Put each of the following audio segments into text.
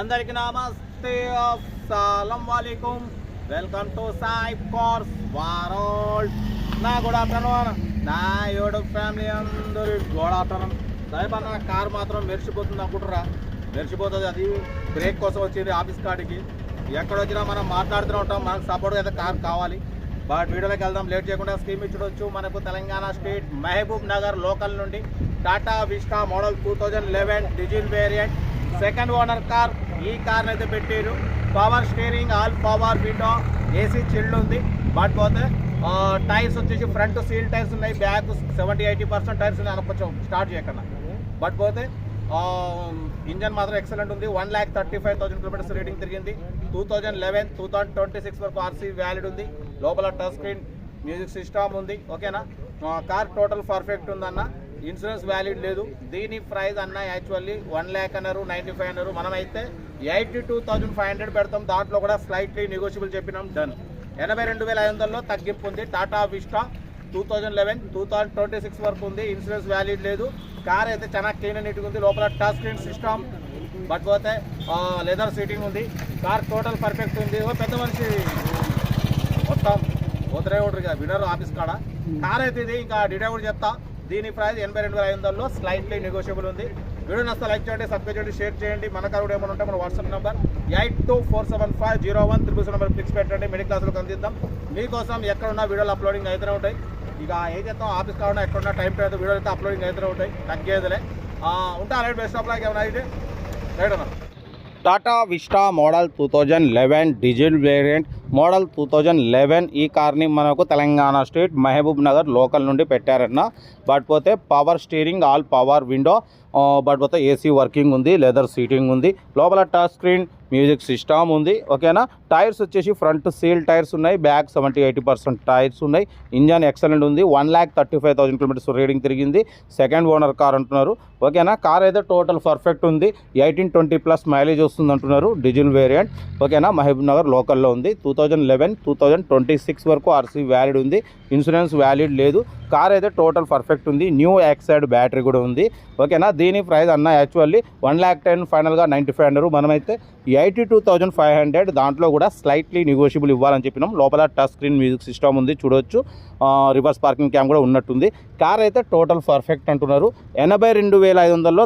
అందరికి నమస్తే అస్సలం వాలేకుం. Welcome to Sai cars world నా గుడ్ ఆఫ్టర్నూన్ నా యూట్యూబ్ ఫ్యామిలీ అందరూ గుడ్ ఆఫ్టర్నూన్ సాయిబ్ అన్న కార్ మాత్రం మెరిసిపోతుంది అనుకుంటారా మెరిసిపోతుంది అది. బ్రేక్ కోసం వచ్చింది ఆఫీస్ కాడికి. ఎక్కడ వచ్చినా మనం మాట్లాడుతూనే ఉంటాం. మనకు సపోర్ట్ అయితే కార్ కావాలి. బట్ వీడియోలోకి వెళ్దాం. లేట్ చేయకుండా స్కీమ్ ఇచ్చుడొచ్చు మనకు తెలంగాణ స్టేట్ మహబూబ్ నగర్ లోకల్ నుండి Tata Vista model two thousand eleven diesel variant second owner car ఈ కార్ని అయితే పెట్టారు. Power steering all power window AC chilled ఉంది. బట్ పోతే టైర్స్ వచ్చేసి ఫ్రంట్ సీల్ టైర్స్ ఉన్నాయి. Back seventy eighty percent tyres ఉన్నాయి. అని కొంచెం స్టార్ట్ చేయకుండా బట్ పోతే ఇంజన్ మాత్రం ఎక్సలెంట్ ఉంది. One lakh thirty five thousand kilometres reading తిరిగింది. Two thousand eleven two thousand twenty six వరకు ఆర్సీ వ్యాలిడ్ ఉంది. లోపల టచ్ స్క్రీన్ మ్యూజిక్ సిస్టమ్ ఉంది. ఓకేనా కార్ టోటల్ పర్ఫెక్ట్ ఉందన్న. ఇన్సూరెన్స్ వ్యాలిడ్ లేదు. దీని ప్రైస్ అన్న యాక్చువల్లీ వన్ ల్యాక్ అన్నారు నైంటీ ఫైవ్ అన్నారు. మనమైతే eighty two thousand five hundred పెడతాం. దాంట్లో కూడా స్లైట్లీ నెగోషియబుల్ చెప్పినాం. డన్ ఎనభై రెండు వేల ఐదు వందల్లో తగ్గింపు ఉంది Tata Vista two thousand eleven two thousand twenty six వరకు ఉంది. ఇన్సూరెన్స్ వ్యాలిడ్ లేదు. కార్ అయితే చాలా క్లీన్ అండ్ నీట్గా ఉంది. లోపల టచ్ స్క్రీన్ సిస్టమ్ బట్ పోతే లెదర్ సీటింగ్ ఉంది. కార్ టోటల్ పర్ఫెక్ట్ ఉంది. ఓ పెద్ద మనిషి. మొత్తం పోతరే ఉంటారు కదా. వినరు ఆఫీస్ కాడ. కార్ అయితే ఇది. ఇంకా డీటెయిల్ కూడా చెప్తా. దీని ప్రైస్ ఎనభై రెండు వేల ఐదు వందల్లో స్లైట్లీ నెగోషియబుల్ ఉంది. వీడియో నస్తే లైక్ చేయండి సబ్స్క్రైబ్ చేయండి షేర్ చేయండి. మన కారు ఏమైనా ఉంటే మన WhatsApp number eight two four seven five zero one triple number fix పెట్టండి. మిడిల్ క్లాస్లో అందిద్దాం మీకోసం ఎక్కడున్నా వీడియోలు అప్లోడింగ్ అయితేనే ఉంటాయి. ఇక ఏ చేస్తాం ఆఫీస్ కావాలన్నా ఎక్కడున్నా టైం పెడితే వీడియోలు అయితే అప్లోడింగ్ అయితేనే ఉంటాయి. తగ్గేదిలే. ఆ, ఉంటా రైట్ బెస్ట్ ఆఫ్ లాగా ఏమైనా అయితే రైట్ అన్న. Tata Vista model two thousand eleven diesel variant model two thousand eleven ఈ కార్ని మనకు తెలంగాణ స్టేట్ మహబూబ్ నగర్ లోకల్ నుండి పెట్టారన్న. బట్ పోతే power steering all power window but పోతే ఏసీ వర్కింగ్ ఉంది లెదర్ సీటింగ్ ఉంది. లోపల టచ్ స్క్రీన్ మ్యూజిక్ సిస్టమ్ ఉంది. ఓకేనా? టైర్స్ వచ్చేసి ఫ్రంట్ సీల్ టైర్స్ ఉన్నాయి. Back seventy eighty percent tyres ఉన్నాయి. ఇంజన్ ఎక్సలెంట్ ఉంది. One lakh thirty five thousand kilometres reading తిరిగింది. సెకండ్ ఓనర్ కార్ అంటున్నారు. ఓకేనా? కార్ అయితే టోటల్ పర్ఫెక్ట్ ఉంది. ఎయిటీన్ ట్వంటీ ప్లస్ మైలేజ్ వస్తుంది అంటున్నారు. Diesel variant. ఓకేనా? మహబూబ్ నగర్ లోకల్లో ఉంది. Two thousand eleven two thousand twenty six వరకు ఆర్సీ వ్యాలిడ్ ఉంది. ఇన్సూరెన్స్ వ్యాలిడ్ లేదు. కార్ అయితే టోటల్ పర్ఫెక్ట్ ఉంది. న్యూ యాక్సైడ్ బ్యాటరీ కూడా ఉంది. ఓకేనా దీని ప్రైస్ అన్న యాక్చువల్లీ వన్ ల్యాక్ టెన్ ఫైనల్గా నైంటీ ఫైవ్ హండ్రెడ్ మనమైతే eighty two thousand five hundred దాంట్లో కూడా స్లైట్లీ నెగోషియబుల్ ఇవ్వాలని చెప్పినాం. లోపల టచ్ స్క్రీన్ మ్యూజిక్ సిస్టమ్ ఉంది చూడొచ్చు. రివర్స్ పార్కింగ్ క్యామ్ కూడా ఉన్నట్టుంది. కార్ అయితే టోటల్ పర్ఫెక్ట్ అంటున్నారు. ఎనభై రెండు వేల ఐదు వందల్లో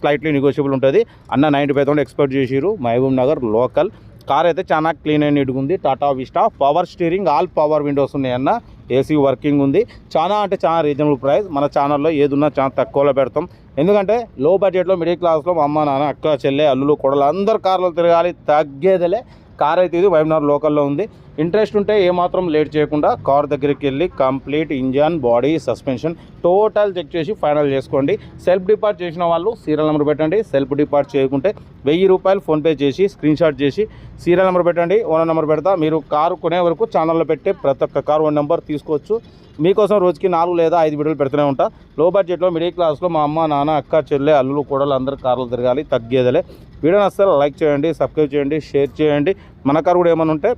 స్లైట్లీ నెగోషియబుల్ ఉంటుంది. అన్న నైంటీ ఫైవ్ థౌసండ్ ఎక్స్పెక్ట్ చేసిరు మహబూబ్ నగర్ లోకల్ కార్ అయితే చాలా క్లీన్ అండ్ నీట్గా ఉంది. Tata Vista power steering all power windows ఉన్నాయన్న ఏసీ వర్కింగ్ ఉంది. చాలా అంటే చాలా రీజనబుల్ ప్రైస్. మన ఛానల్లో ఏది చాలా తక్కువలో పెడతాం. ఎందుకంటే లో బడ్జెట్లో మిడిల్ క్లాస్లో మా అమ్మ నాన్న అక్క చెల్లె అల్లులు కొడలు అందరు కార్లు తిరగాలి తగ్గేదలే. కార్ అయితే ఇది వైబ్నార్ లోకల్లో ఉంది. ఇంట్రెస్ట్ ఉంటే ఏమాత్రం లేట్ చేయకుండా కార్ దగ్గరికి వెళ్ళి complete engine body suspension total check చేసి ఫైనల్ చేసుకోండి. సెల్ఫ్ డిపార్ట్ చేసిన వాళ్ళు సీరియల్ నెంబర్ పెట్టండి. సెల్ఫ్ డిపార్ట్ చేయకుంటే వెయ్యి రూపాయలు ఫోన్పే చేసి స్క్రీన్ షాట్ చేసి సీరియల్ నెంబర్ పెట్టండి. ఓనర్ నెంబర్ పెడతా. మీరు కారు కొనే వరకు ఛానల్లో పెట్టే ప్రతి ఒక్క కారు ఓన్ నెంబర్ తీసుకోవచ్చు. మీకోసం రోజుకి నాలుగు లేదా ఐదు వీడియోలు పెడుతూనే ఉంటా. లో బడ్జెట్లో మిడిల్ క్లాస్లో మా అమ్మ నాన్న అక్క చెల్లె అల్లులు కూడలు అందరూ కార్లు తిరగాలి తగ్గేదలే. వీడియో నచ్చాలి లైక్ చేయండి సబ్స్క్రైబ్ చేయండి షేర్ చేయండి. మన కారు కూడా ఏమైనా ఉంటే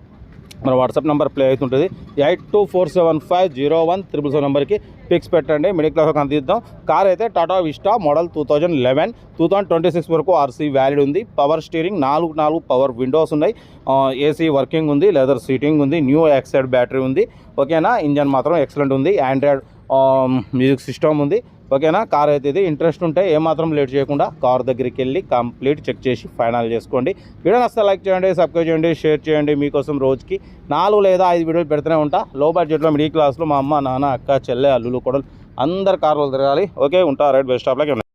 మన వాట్సాప్ నెంబర్ ప్లే అవుతుంటుంది. Eight two four seven five zero one triple seven నెంబర్కి పిక్స్ పెట్టండి. మిడిల్ క్లాస్కి అందిద్దాం. కార్ అయితే Tata Vista model two thousand eleven two thousand twenty six వరకు ఆర్సీ వ్యాలిడ్ ఉంది. పవర్ స్టీరింగ్ నాలుగు నాలుగు పవర్ విండోస్ ఉన్నాయి. ఏసీ వర్కింగ్ ఉంది లెదర్ సీటింగ్ ఉంది న్యూ ఎక్సైడ్ బ్యాటరీ ఉంది. ఓకేనా? ఇంజన్ మాత్రం ఎక్సలెంట్ ఉంది. ఆండ్రాయిడ్ మ్యూజిక్ సిస్టమ్ ఉంది. ఓకేనా? కార్ అయితే ఇది. ఇంట్రెస్ట్ ఉంటే ఏమాత్రం లేట్ చేయకుండా కార్ దగ్గరికి వెళ్ళి కంప్లీట్ చెక్ చేసి ఫైనల్ చేసుకోండి. వీడియో నస్తే లైక్ చేయండి సబ్స్క్రైబ్ చేయండి షేర్ చేయండి. మీకోసం రోజుకి నాలుగు లేదా ఐదు వీడియోలు పెడుతూనే ఉంటా. లో బడ్జెట్లో మిడిల్ క్లాస్లో మా అమ్మ నాన్న అక్క చెల్లె అల్లులు కూడా అందరు కార్లు తిరగాలి. ఓకే? ఉంటా. Right best స్టాప్లోకి